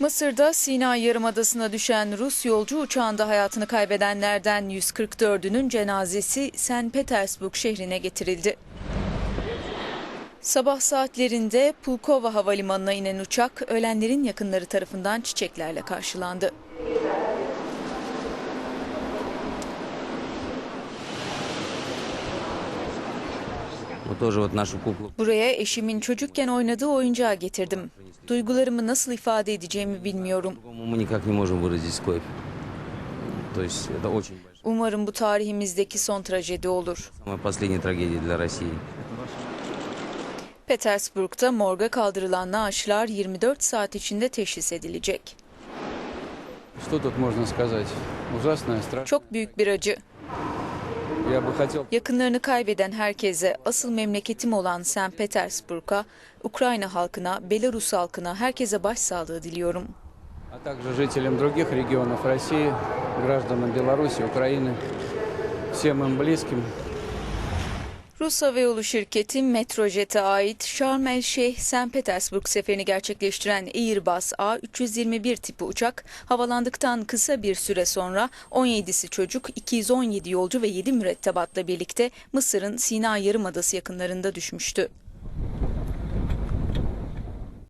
Mısır'da Sina Yarımadası'na düşen Rus yolcu uçağında hayatını kaybedenlerden 144'ünün cenazesi St. Petersburg şehrine getirildi. Sabah saatlerinde Pulkova Havalimanı'na inen uçak ölenlerin yakınları tarafından çiçeklerle karşılandı. Buraya eşimin çocukken oynadığı oyuncağı getirdim. Duygularımı nasıl ifade edeceğimi bilmiyorum. Umarım bu tarihimizdeki son trajedi olur. Petersburg'da morga kaldırılan naaşlar 24 saat içinde teşhis edilecek. Çok büyük bir acı. Я бы хотел Yakınlarını kaybeden herkese, asıl memleketim olan St. Petersburg'a, Ukrayna halkına, Belarus halkına, herkese başsağlığı diliyorum. а также жителям других регионов России, гражданам Беларуси, Украины, всем им близким. Rus Havayolu şirketi Metrojet'e ait Sharm el Şeyh St. Petersburg seferini gerçekleştiren Airbus A321 tipi uçak havalandıktan kısa bir süre sonra 17'si çocuk, 217 yolcu ve 7 mürettebatla birlikte Mısır'ın Sina Yarımadası yakınlarında düşmüştü.